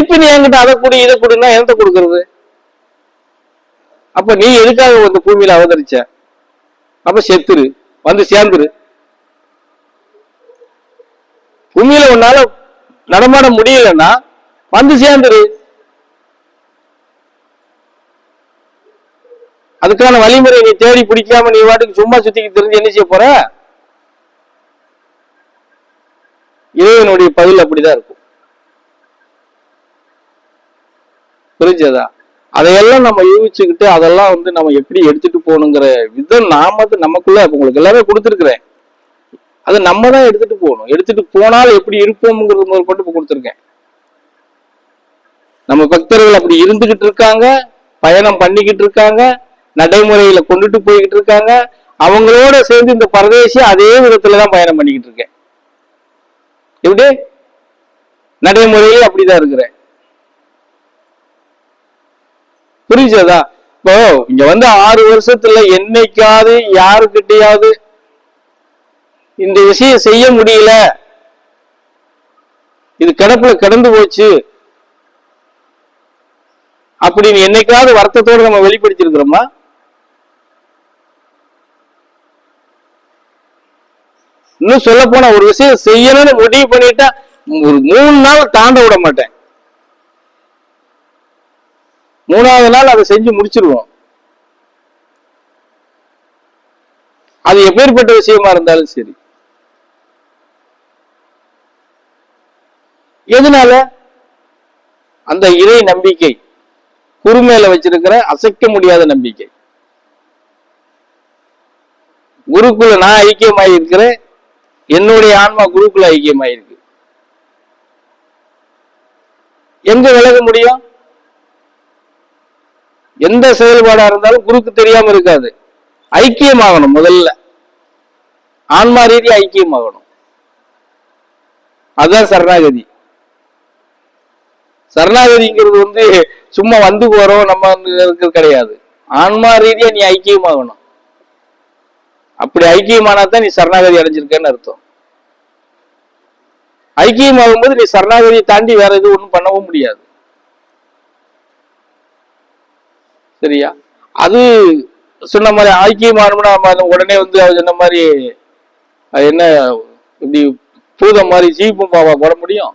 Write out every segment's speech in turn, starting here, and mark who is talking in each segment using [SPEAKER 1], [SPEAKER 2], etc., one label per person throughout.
[SPEAKER 1] திருப்பி நீ என்கிட்ட அதை கொடு இதை கொடுன்னா என்கிட்ட கொடுக்கறது? அப்ப நீ எதுக்காக இந்த பூமியில அவதரிச்ச? அப்ப செத்துரு வந்து சேர்ந்துரு. பூமியில உன்னால நடமாட முடியலன்னா வந்து சேர்ந்துரு. அதுக்கான வழிமுறை நீ தேடி பிடிக்காம நீ வாட்டுக்கு சும்மா சுத்திக்கு தெரிஞ்சு என்ன செய்ய போற? இறைவனுடைய பதில் அப்படிதான் இருக்கும். புரிஞ்சதா அதையெல்லாம் நம்ம யூகிச்சுக்கிட்டு அதெல்லாம் வந்து நம்ம எப்படி எடுத்துட்டு போகணுங்கிற விதம் நாம நமக்குள்ள உங்களுக்கு எல்லாமே கொடுத்துருக்குறேன். அதை நம்ம தான் எடுத்துட்டு போகணும். எடுத்துட்டு போனால் எப்படி இருப்போம்ங்கிறது முதல் கொண்டு இப்போ கொடுத்துருக்கேன். நம்ம பக்தர்கள் அப்படி இருந்துகிட்டு இருக்காங்க பயணம் பண்ணிக்கிட்டு இருக்காங்க நடைமுறையில கொண்டுட்டு போய்கிட்டு இருக்காங்க. அவங்களோட சேர்ந்து இந்த பரதேசி அதே விதத்துல தான் பயணம் பண்ணிக்கிட்டு இருக்கேன். எப்படி? நடைமுறையே அப்படிதான் இருக்கிறேன். புரிஞ்சதா? இப்போ இங்க வந்து ஆறு வருஷத்துல என்னைக்காவது யாருக்கிட்டையாவது இந்த விஷயம் செய்ய முடியல. இது கிடப்புல கிடந்து போச்சு. அப்படின்னு என்னைக்காவது வருத்தத்தோடு நம்ம வெளிப்படுத்திருக்கிறோமா இன்னும் சொல்ல போனா ஒரு விஷயம் செய்யணும்னு முடிவு பண்ணிட்டா ஒரு மூணு நாள் தாண்ட விட மாட்டேன். மூணாவது நாள் அதை செஞ்சு முடிச்சிருவோம். அது எப்பேற்பட்ட விஷயமா இருந்தாலும் சரி. எதனால? அந்த இறை நம்பிக்கை குருமேல வச்சிருக்கிற அசைக்க முடியாத நம்பிக்கை. குருக்குள்ள நான் ஐக்கியமாய் இருக்கிறேன் என்னுடைய ஆன்மா குருக்குள்ள ஐக்கியமாயிருக்கு. எங்க விலக முடியும்? எந்த செயல்பாடா இருந்தாலும் குருக்கு தெரியாம இருக்காது. ஐக்கியமாகணும் முதல்ல. ஆன்மா ரீதியா ஐக்கியமாகணும். அதுதான் சரணாகதி. சரணாகதிங்கிறது வந்து சும்மா வந்து போறோம் நம்ம வந்து கிடையாது. ஆன்மா ரீதியா நீ ஐக்கியமாகணும். அப்படி ஐக்கியமானா தான் நீ சரணாகதி அடைஞ்சிருக்கேன்னு அர்த்தம். ஐக்கியமாகும்போது நீ சரணாகதியை தாண்டி வேற எதுவும் ஒன்றும் பண்ணவும் முடியாது. சரியா? அது சொன்ன மாதிரி ஐக்கியமானோம்னா நம்ம உடனே வந்து அவர் சொன்ன மாதிரி அது என்ன இப்படி பூதம் மாதிரி ஜீப்பும் பாவா போட முடியும்?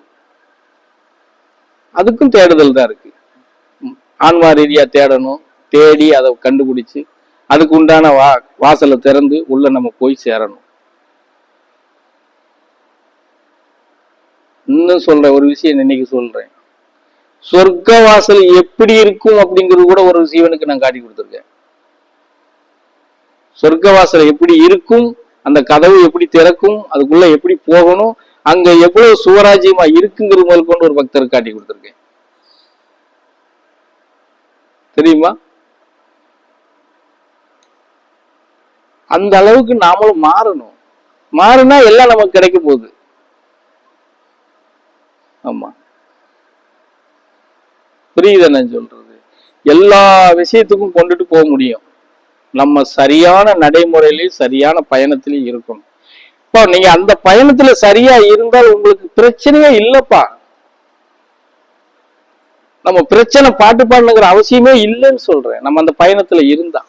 [SPEAKER 1] அதுக்கும் தேடுதல் தான் இருக்கு. ஆன்மா ரீதியா தேடணும் தேடி அதை கண்டுபிடிச்சு அதுக்கு உண்டான வா வாசலை திறந்து உள்ள நம்ம போய் சேரணும். இன்னும் சொல்ற ஒரு விஷயம் இன்னைக்கு சொல்றேன். சொர்க்க வாசல் எப்படி இருக்கும் அப்படிங்கிறது கூட ஒரு சீவனுக்கு நான் காட்டி கொடுத்துருக்கேன். சொர்க்க வாசல் எப்படி இருக்கும் அந்த கதவு எப்படி திறக்கும் அதுக்குள்ள எப்படி போகணும் அங்க எவ்வளவு சுவராஜ்யமா இருக்குங்கிறது முதல் கொண்டு ஒரு பக்தருக்கு காட்டி கொடுத்துருக்கேன். தெரியுமா? அந்த அளவுக்கு நாமளும் மாறணும். மாறினா எல்லாம் நமக்கு கிடைக்க போகுது. ஆமா. புரியுது என்ன சொல்றது. எல்லா விஷயத்துக்கும் கொண்டுட்டு போக முடியும். நம்ம சரியான நடைமுறையிலையும் சரியான பயணத்திலையும் இருக்கணும். இப்போ நீங்க அந்த பயணத்துல சரியா இருந்தால் உங்களுக்கு பிரச்சனையே இல்லப்பா. நம்ம பிரச்சனை பாட்டு பாடணுங்கிற அவசியமே இல்லைன்னு சொல்றேன். நம்ம அந்த பயணத்துல இருந்தா.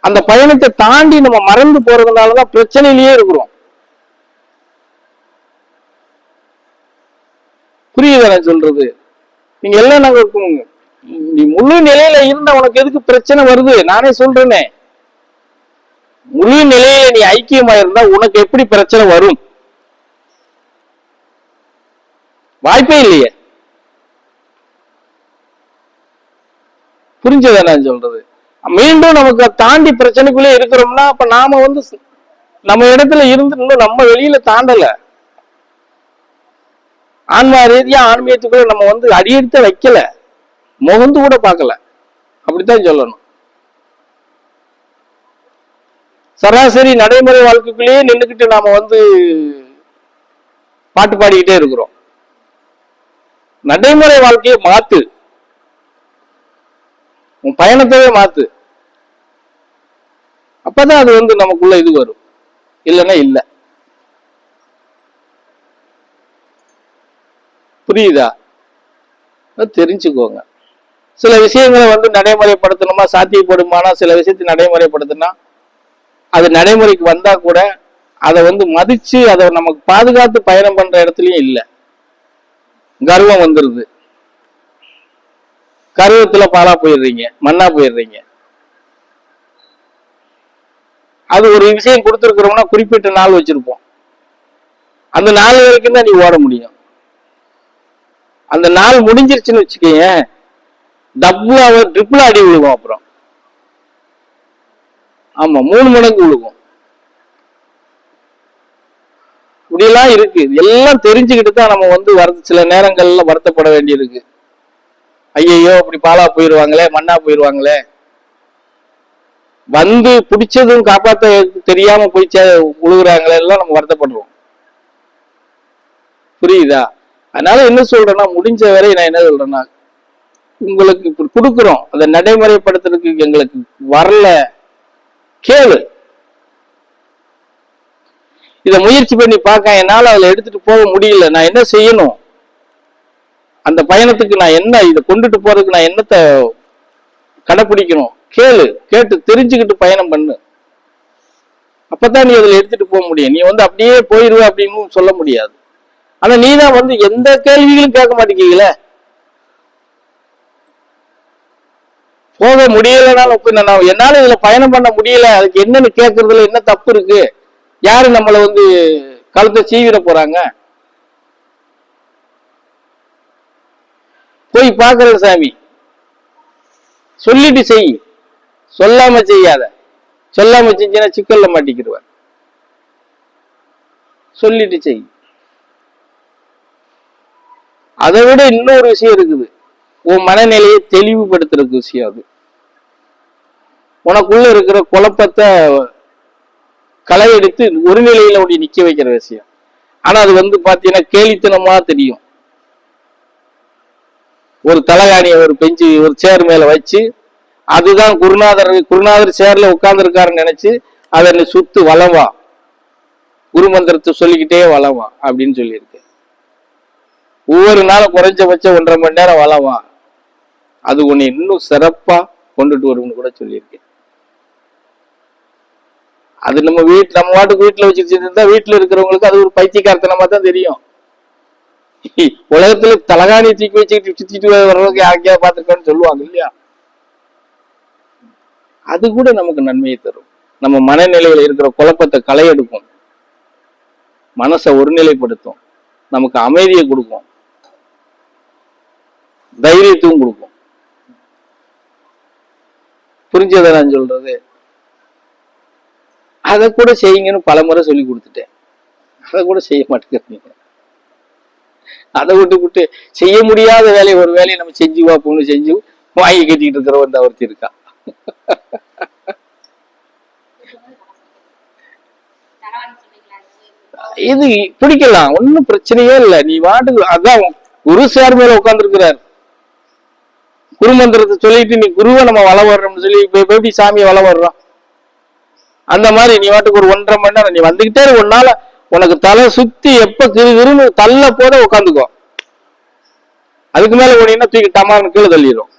[SPEAKER 1] அந்த பயணத்தை தாண்டி நம்ம மறந்து போறதுனாலதான் பிரச்சனையிலேயே இருக்கிறோம். புரியுது நான் சொல்றது? நீங்க எல்லாம் நாங்க நீ முழு நிலையில இருந்தா உனக்கு எதுக்கு பிரச்சனை வருது? நானே சொல்றேனே. முழு நிலையில நீ ஐக்கியமா இருந்தா உனக்கு எப்படி பிரச்சனை வரும்? வாய்ப்பே இல்லையே. புரிஞ்சதா நான் சொல்றது? மீண்டும் நமக்கு தாண்டி பிரச்சனைக்குள்ளே இருக்கிறோம்னா அப்ப நாம வந்து நம்ம இடத்துல இருந்து இன்னும் நம்ம வெளியில தாண்டல. ஆன்மா ரீதியா ஆன்மீகத்துக்குள்ள நம்ம வந்து அடியெடுத்து வைக்கல. முகந்து கூட பார்க்கல. அப்படித்தான் சொல்லணும். சராசரி நடைமுறை வாழ்க்கைக்குள்ளேயே நின்றுக்கிட்டு நாம வந்து பாட்டு பாடிக்கிட்டே இருக்கிறோம். நடைமுறை வாழ்க்கையை மாத்து. உன் பயணத்தவே மாத்து. அப்பதான் அது வந்து நமக்குள்ள இது வரும். இல்லைன்னா இல்ல. புரியுதா? தெரிஞ்சுக்கோங்க. சில விஷயங்களை வந்து நடைமுறைப்படுத்தணுமா? சாத்தியப்படுமானா? சில விஷயத்தை நடைமுறைப்படுத்தினா அது நடைமுறைக்கு வந்தா கூட அதை வந்து மதிச்சு அதை நமக்கு பாதுகாத்து பயணம் பண்ற இடத்துலயும் இல்லை. கர்வம் வந்துருது. கர்வத்துல பாலா போயிடுறீங்க மண்ணா போயிடுறீங்க. அது ஒரு விஷயம் கொடுத்துருக்குறோம்னா குறிப்பிட்ட நாள் வச்சிருப்போம். அந்த நாள் வரைக்கும் தான் நீ ஓட முடியும். அந்த நாள் முடிஞ்சிருச்சுன்னு வச்சுக்கோங்க டபுளா ட்ரிபிள் அடி விழுகும் அப்புறம். ஆமா மூணு மடங்கு விழுகும். இப்படிலாம் இருக்கு. எல்லாம் தெரிஞ்சுக்கிட்டு தான் நம்ம வந்து வர சில நேரங்கள்ல வருத்தப்பட வேண்டியிருக்கு. ஐயையோ அப்படி பாலா போயிருவாங்களே மண்ணா போயிருவாங்களே. வந்து பிடிச்சதும் காப்பாத்த தெரியாம போய் உழுகுறாங்களே எல்லாம் நம்ம வருத்தப்படுறோம். புரியுதா? அதனால என்ன சொல்றேன்னா முடிஞ்ச வரை நான் என்ன சொல்றேன்னா உங்களுக்கு இப்படி கொடுக்குறோம். அதை நடைமுறைப்படுத்துறதுக்கு எங்களுக்கு வரல. கேளு. இதை முயற்சி பண்ணி பார்க்க என்னால் அதில் எடுத்துட்டு போக முடியல. நான் என்ன செய்யணும்? அந்த பயணத்துக்கு நான் என்ன இதை கொண்டுட்டு போறதுக்கு நான் என்னத்தை கடைப்பிடிக்கணும்? கேளு. கேட்டு தெரிஞ்சுக்கிட்டு பயணம் பண்ணு. அப்பதான் நீ அதில் எடுத்துட்டு போக முடியும். நீ வந்து அப்படியே போயிருவ அப்படின்னு சொல்ல முடியாது. ஆனா நீ தான் வந்து எந்த கேள்விகளும் கேட்க மாட்டேங்கிறீங்களே? போக முடியலனாலும் நான் என்னால இதுல பயணம் பண்ண முடியல. அதுக்கு என்னன்னு கேட்கறதுல என்ன தப்பு இருக்கு? யாரு நம்மளை வந்து கழுத்தை சீவிட போறாங்க? போய் பாக்குற சாமி. சொல்லிட்டு செய். சொல்லாம செய்யாத. சொல்லாம செஞ்சினா சிக்கல்ல மாட்டிக்கிடுவார் சொல்லிட்டு செய். அதை விட இன்னொரு விஷயம் இருக்குது. உன் மனநிலையை தெளிவுபடுத்துறதுக்கு விஷயம் அது. உனக்குள்ள இருக்கிற குழப்பத்தை களை எடுத்து ஒரு நிலையில உடைய நிக்க வைக்கிற விஷயம். ஆனா அது வந்து பாத்தீங்கன்னா கேலித்தனமா தெரியும். ஒரு தலகாணியை ஒரு பெஞ்சு ஒரு சேர் மேல வச்சு அதுதான் குருநாதர் குருநாதர் சேர்ல உட்கார்ந்துருக்காருன்னு நினைச்சு அதை சுத்து வளவா. குரு மந்திரத்தை சொல்லிக்கிட்டே வளவா அப்படின்னு சொல்லியிருக்கு. ஒவ்வொரு நாளும் குறைஞ்சபட்சம் ஒன்றரை மணி நேரம் வளவா அது உன்னை இன்னும் சிறப்பா கொண்டுட்டு வரும்னு கூட சொல்லியிருக்கேன். அது நம்ம வீட்டு நம்ம வாட்டுக்கு வீட்டுல வச்சுட்டு இருந்தா வீட்டுல இருக்கிறவங்களுக்கு அது ஒரு பைத்தியக்காரத்தனமா தான் தெரியும். உலகத்துல தலகாணி தூக்கி வச்சுக்கிட்டு சுத்திட்டு வர்றவங்க யாருக்கையா பார்த்துருக்கோன்னு சொல்லுவாங்க இல்லையா? அது கூட நமக்கு நன்மையை தரும். நம்ம மனநிலையில இருக்கிற குழப்பத்தை களையெடுக்கும் மனசை ஒருநிலைப்படுத்தும். நமக்கு அமைதியை கொடுக்கும். தைரியத்தையும் கொடுக்கும். புரிஞ்சதை நான் சொல்றது. அதை கூட செய்யுங்கன்னு பல முறை சொல்லி கொடுத்துட்டேன். அதை கூட செய்ய மாட்டேங்கிறீங்க. அதை விட்டு விட்டு செய்ய முடியாத வேலையை ஒரு வேலையை நம்ம செஞ்சு பார்ப்போம்னு செஞ்சு வாங்கி கட்டிட்டு இருக்கிறவன் ஒருத்தி இருக்கா? இது பிடிக்கலாம். ஒன்றும் பிரச்சனையே இல்லை. நீ வாட்டு அதான் குரு சார் மேல உட்காந்துருக்கிறார் குருமந்திரத்தை சொல்லிட்டு நீ குருவை நம்ம வள வர்றோம்னு சொல்லி இப்ப எப்படி சாமியை வள வர்றோம் அந்த மாதிரி நீ வாட்டுக்கு ஒரு ஒன்றரை மணி நேரம் நீ வந்துகிட்டே இரு, உன்னால உனக்கு தலை சுத்தி எப்ப கிருகிருன்னு தள்ள போட உட்காந்துக்கோ அதுக்கு மேல ஓடினா தூக்கி டமான்னு கீழே தள்ளிடும்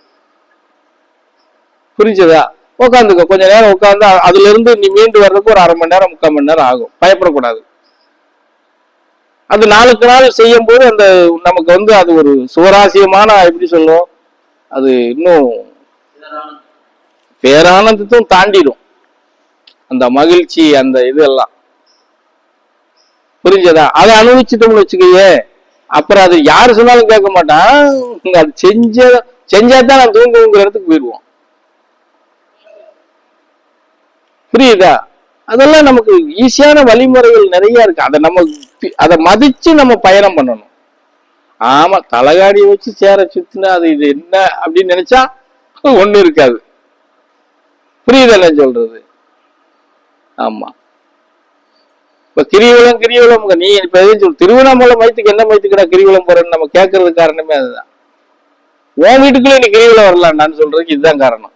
[SPEAKER 1] புரிஞ்சதா? உட்காந்துக்கோ கொஞ்ச நேரம் உட்காந்து அதுல இருந்து நீ மீண்டு வர்றதுக்கு ஒரு அரை மணி நேரம் முக்கால் மணி நேரம் ஆகும். பயப்படக்கூடாது. அது நாளுக்கு நாள் செய்யும் போது அந்த நமக்கு வந்து அது ஒரு சுவராசியமான எப்படி சொல்லுவோம் அது இன்னும் பேரானந்தத்தையும் தாண்டிடும். அந்த மகிழ்ச்சி அந்த இதெல்லாம். புரிஞ்சதா? அதை அனுபவிச்சுட்டோம்னு வச்சுக்கயே. அப்புறம் அது யாரு சொன்னாலும் கேட்க மாட்டான். அது செஞ்ச செஞ்சாதான் நான் தூங்குங்கிற இடத்துக்கு போயிடுவோம் புரியுதா? அதெல்லாம் நமக்கு ஈஸியான வழிமுறைகள் நிறைய இருக்கு. அதை நம்ம அதை மதிச்சு நம்ம பயணம் பண்ணணும். ஆமா தலகாடி வச்சு சேர சுத்தினா அது இது என்ன அப்படின்னு நினைச்சா ஒண்ணு இருக்காது. புரியுதா சொல்றது? ஆமா. இப்ப கிரிவலம் கிரிவலம் நீ இப்ப எதுவும் சொல் திருவண்ணாமலை மையத்துக்கு என்ன மயத்துக்குடா கிரிவலம் போறேன்னு நம்ம கேட்கறது காரணமே அதுதான். உன் வீட்டுக்குள்ளே நீ கிரிவலம் வரலாம்டான்னு சொல்றதுக்கு இதுதான் காரணம்.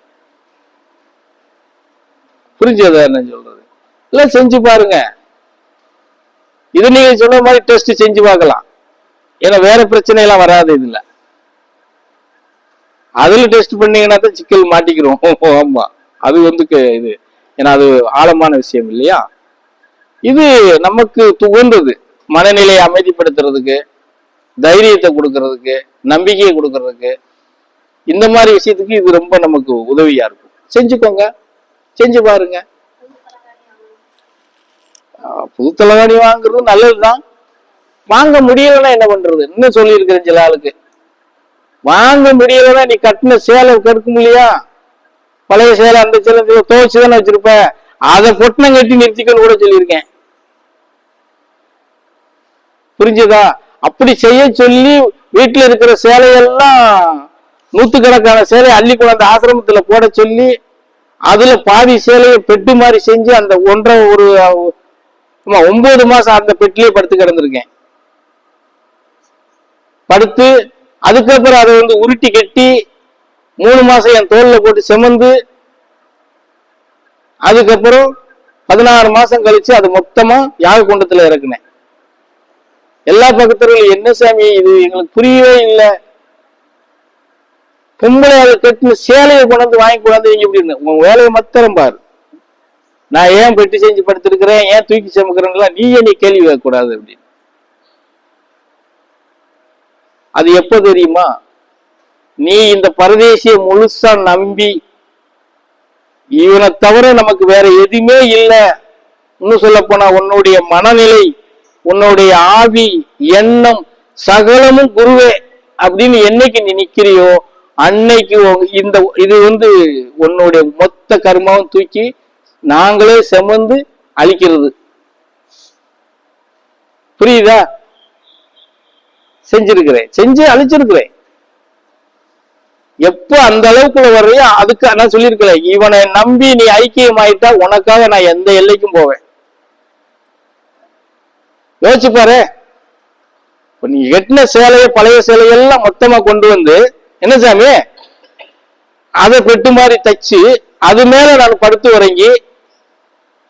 [SPEAKER 1] புரிஞ்சதா என்ன சொல்றது? இல்ல செஞ்சு பாருங்க. இது நீங்க சொன்ன மாதிரி டெஸ்ட் செஞ்சு பார்க்கலாம். ஏன்னா வேற பிரச்சனை எல்லாம் வராது இதுல. அதுல டெஸ்ட் பண்ணீங்கன்னா தான் சிக்கல் மாட்டிக்கிறோம். ஆமா. அது வந்து இது. ஏன்னா அது ஆழமான விஷயம் இல்லையா? இது நமக்கு துவந்தது. மனநிலையை அமைதிப்படுத்துறதுக்கு தைரியத்தை கொடுக்கறதுக்கு நம்பிக்கையை கொடுக்கறதுக்கு. இந்த மாதிரி விஷயத்துக்கு இது ரொம்ப நமக்கு உதவியா இருக்கும். செஞ்சுக்கோங்க. செஞ்சு பாருங்க. புது தலைவாணி வாங்குறது நல்லதுதான். வாங்க முடியலன்னா என்ன பண்றது? இன்னும் சொல்லியிருக்கிறேன் சில ஆளுக்கு வாங்க முடியலன்னா நீ கட்டின சேலை கெடுக்க முடியா பழைய சேலை அந்த சேலை துவைச்சு தானே வச்சிருப்ப? அதை பொட்டணம் கட்டி நிறுத்திக்கன்னு கூட சொல்லியிருக்கேன். புரிஞ்சுதா? அப்படி செய்ய சொல்லி வீட்டில் இருக்கிற சேலையெல்லாம் நூத்துக்கணக்கான சேலை அள்ளி கொண்டாந்து ஆசிரமத்தில் போட சொல்லி அதுல பாதி சேலையை பெட்டு மாதிரி செஞ்சு அந்த ஒன்றரை ஒரு ஒன்பது மாசம் அந்த பெட்டிலேயே படுத்து கிடந்திருக்கேன். படுத்து அதுக்கப்புறம் அதை வந்து உருட்டி கட்டி மூணு மாசம் என் தோல்ல போட்டு செமந்து அதுக்கப்புறம் பதினாறு மாசம் கழிச்சு அது மொத்தமா யாக குண்டத்துல இறக்குனேன். எல்லா பக்கத்துலையும் என்ன சாமி இது? எங்களுக்கு புரியவே இல்லை. பொம்பளை அதை கட்டின சேலையை கொண்டாந்து வாங்கி கொண்டாந்து வைங்க அப்படின்னு. உன் வேலையை மத்திரம் பாரு. நான் ஏன் பெட்டி செஞ்சு படுத்திருக்கிறேன்? ஏன் தூக்கி சமைக்கிறேன்லாம் நீயே நீ கேள்வி கேட்கக்கூடாது அப்படின்னு. அது எப்போ தெரியுமா? நீ இந்த பரதேசிய முழுசா நம்பி இவனை தவிர நமக்கு வேற எதுவுமே இல்லை. இன்னும் சொல்ல போனா உன்னுடைய மனநிலை உன்னுடைய ஆவி எண்ணம் சகலமும் குருவே அப்படின்னு என்னைக்கு நீ நிக்கிறியோ அன்னைக்கு இந்த இது வந்து உன்னுடைய மொத்த கர்மாவும் தூக்கி நாங்களே செமந்து அழிக்கிறது. புரியுதா? செஞ்சிருக்கிறேன். செஞ்சு அழிச்சிருக்கிறேன். எப்ப அந்த அளவுக்குள்ள வர்றியோ அதுக்கு நான் சொல்லியிருக்கிறேன் இவனை நம்பி நீ ஐக்கியமாயிட்டா உனக்காக நான் எந்த எல்லைக்கும் போவேன். யோசிச்சு பாரு. இப்ப நீ எட்டின சேலைய பழைய சேலையெல்லாம் மொத்தமா கொண்டு வந்து என்ன சாமி? அதை பெட்டு மாதிரி தச்சு அது மேல நான் படுத்து உறங்கி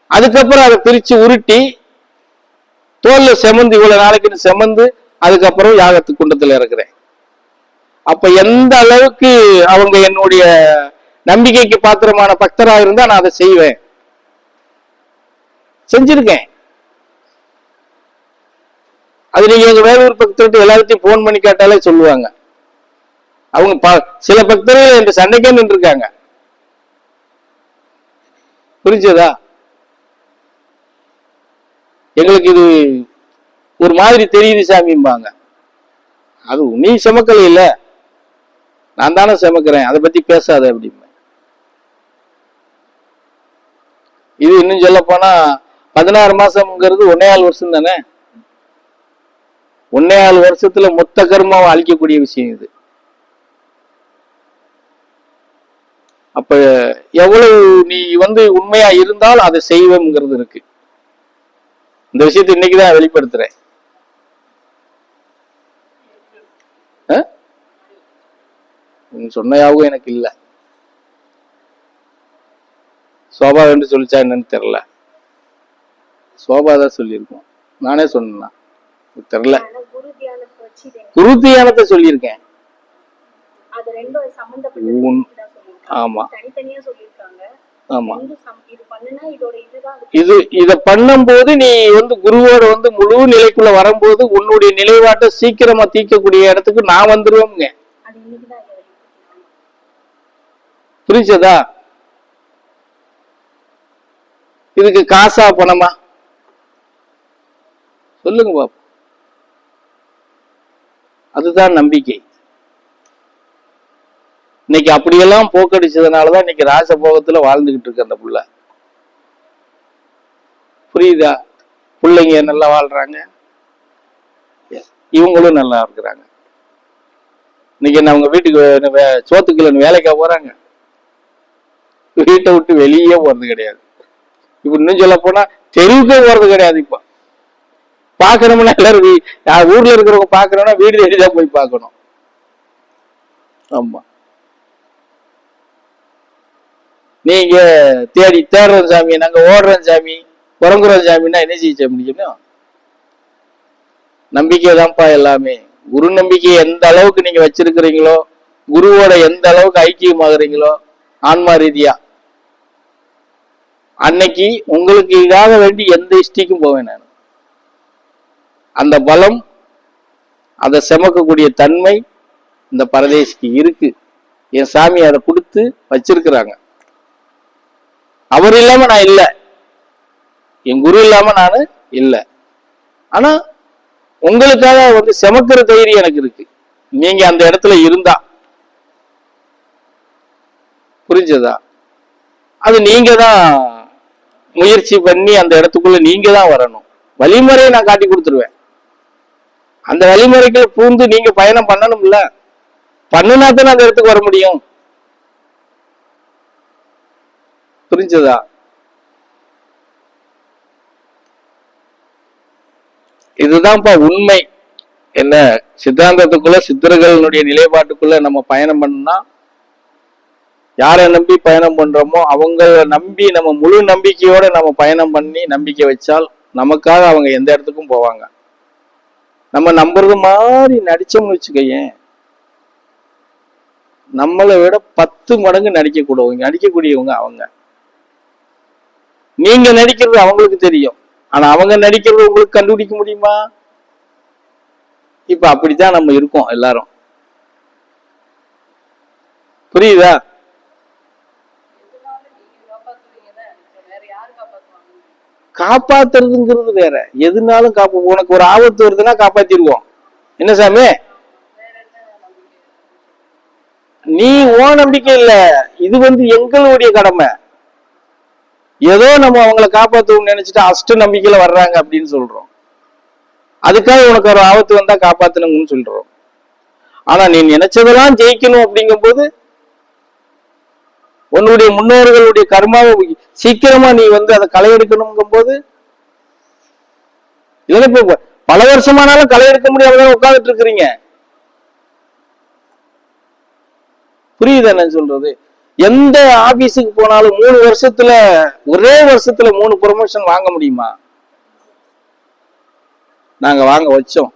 [SPEAKER 1] அதுக்கப்புறம் அதை பிரிச்சு உருட்டி தோல்ல செமந்து இவ்வளவு நாளைக்குன்னு செமந்து அதுக்கப்புறம் யாகத்து குண்டத்தில் இருக்கிறேன் அப்ப எந்த அளவுக்கு அவங்க என்னுடைய நம்பிக்கைக்கு பாத்திரமான பக்தராக இருந்தா நான் அதை செய்வேன். செஞ்சிருக்கேன். அது நீங்க எங்க வேலூர் பக்தர்கிட்ட எல்லாத்தையும் போன் பண்ணி கேட்டாலே சொல்லுவாங்க. அவங்க ப- சில பக்தர்கள் இந்த சண்டைக்கே நின்றுருக்காங்க. புரிஞ்சதா? எங்களுக்கு இது ஒரு மாதிரி தெரியுது சாமிம்பாங்க. அது நீ சுமக்கல இல்ல. நான் தானே சுமக்கிறேன். அதை பத்தி பேசாத அப்படிம்பேன் இது இன்னும் சொல்ல போனா பதினாறு மாசம்ங்கிறது ஒன்னேகால் வருஷம் தானே? ஒன்னேகால் வருஷத்துல மொத்த கர்மாவை அழிக்கக்கூடிய விஷயம் இது. அப்ப எவ்வளவு நீ வந்து உண்மையா இருந்தால் அதை செய்வோம்ங்கிறது இருக்கு. இந்த விஷயத்தை இன்னைக்குதான் வெளிப்படுத்துறேன் ஆ? நீ சொன்ன ஞாபகம் எனக்கு இல்ல. சோபா என்று சொல்லிச்சா என்னன்னு தெரியல. சோபா தான் சொல்லியிருக்கோம். நானே சொன்னேன்? தெரியல.
[SPEAKER 2] ஆனா குரு தியானத்தை
[SPEAKER 1] சொல்லியிருக்கேன். ஆமா. ஆமா.
[SPEAKER 2] இது.
[SPEAKER 1] இது பண்ணும்போது நீ வந்து குருவோட வந்து முழு நிலைக்குள்ள வரும்போது உன்னுடைய நிலைப்பாட்டை சீக்கிரமா தீர்க்கக்கூடிய இடத்துக்கு நான்
[SPEAKER 2] வெளிப்படுத்திருக்காங்க.
[SPEAKER 1] புரிஞ்சதா? இதுக்கு காசா பணமா? சொல்லுங்க பாப்போம். அதுதான் நம்பிக்கை. இன்னைக்கு அப்படியெல்லாம் போக்கடிச்சதுனாலதான் இன்னைக்கு ராசபோகத்துல வாழ்ந்துகிட்டு இருக்கு அந்த புள்ள. புரியுதா? பிள்ளைங்க நல்லா வாழ்றாங்க. இவங்களும் நல்லா இருக்கிறாங்க. இன்னைக்கு என்ன அவங்க வீட்டுக்கு வே- சோத்துக்குள்ள வேலைக்கா போறாங்க? வீட்டை விட்டு வெளியே போறது கிடையாது. இப்ப இன்னும் சொல்ல போனா தெருவுக்கே போறது கிடையாது இப்ப. பாக்கணும்னா எல்லாரும் வீ- ஊர்ல இருக்கிறவங்க பாக்கணும்னா வீடு தேடி போய் பார்க்கணும் ஆமா. நீங்க தேடி தேடுறோம் சாமி நாங்க ஓடுறோம் சாமி புறங்குறோம் சாமின்னா என்ன செய்ய முடியும்? நம்பிக்கை தான்ப்பா எல்லாமே. குரு நம்பிக்கை எந்த அளவுக்கு நீங்க வச்சிருக்கிறீங்களோ குருவோட எந்த அளவுக்கு ஐக்கியமாகறீங்களோ ஆன்மா ரீதியா. அன்னைக்கு உங்களுக்கு இதாக வேண்டி எந்த இஷ்டிக்கும் போவேன் நான். அந்த பலம் அதை செமக்கக்கூடிய தன்மை இந்த பரதேசிக்கு இருக்கு. என் சாமி அதை கொடுத்து வச்சிருக்கிறாங்க. அவர் இல்லாம நான் இல்லை. என் குரு இல்லாம நான் இல்லை. ஆனா உங்களுக்காக வந்து செமக்கிற தைரியம் எனக்கு இருக்கு. நீங்க அந்த இடத்துல இருந்தா. புரிஞ்சதா? அது நீங்க தான் முயற்சி பண்ணி அந்த இடத்துக்குள்ள நீங்க தான் வரணும். வழிமுறையை நான் காட்டி கொடுத்துருவேன். அந்த வழிமுறைக்குள்ள பூந்து நீங்க பயணம் பண்ணணும்ல. பண்ணுனா தானே அந்த இடத்துக்கு வர முடியும். புரிஞ்சதா? இதுதான்ப்பா உண்மை. என்ன சித்தாந்தத்துக்குள்ள சித்தர்களுடைய நிலைப்பாட்டுக்குள்ள நம்ம பயணம் பண்ணா யாரை நம்பி பயணம் பண்றோமோ அவங்கள நம்பி நம்ம முழு நம்பிக்கையோட நம்ம பயணம் பண்ணி நம்பிக்கை வச்சால் நமக்காக அவங்க எந்த இடத்துக்கும் போவாங்க. நம்ம நம்புறது மாதிரி நடிச்சோம்னு வச்சுக்கோயேன். நம்மளை விட பத்து மடங்கு நடிக்கக்கூடவங்க நடிக்கக்கூடியவங்க அவங்க. நீங்க நடிக்கிறது அவங்களுக்கு தெரியும். ஆனா அவங்க நடிக்கிறது உங்களுக்கு கண்டுபிடிக்க முடியுமா? இப்ப அப்படித்தான் நம்ம இருக்கோம் எல்லாரும். புரியுதா? காப்பாத்துறதுங்கிறது வேற. எதுனாலும் காப்பா உனக்கு ஒரு ஆபத்து வருதுன்னா காப்பாத்திடுவோம். என்ன சாமி? நீ ஓ நம்பிக்கை இல்ல. இது வந்து எங்களுடைய கடமை. ஏதோ நம்ம அவங்கள காப்பாத்தணும்னு நினைச்சிட்டு அஷ்ட நம்பிக்கையில வர்றாங்க அப்படின்னு சொல்றோம். அதுக்காக உனக்கு ஒரு ஆபத்து வந்தா காப்பாத்தணுங்கன்னு சொல்றோம். ஆனா நீ நினைச்சதெல்லாம் ஜெயிக்கணும் அப்படிங்கும்போது உன்னுடைய முன்னோர்களுடைய கர்மாவை சீக்கிரமா நீ வந்து அதை களை எடுக்கணுங்கும் போது இல்லைன்னா இப்ப பல வருஷமானாலும் களை எடுக்க முடியாம உட்காந்துட்டு இருக்கிறீங்க? புரியுதா என்ன சொல்றது? எந்த ஆபீஸுக்கு போனாலும் மூணு வருஷத்துல ஒரே வருஷத்துல மூணு ப்ரொமோஷன் வாங்க முடியுமா? நாங்க வாங்க வச்சோம்.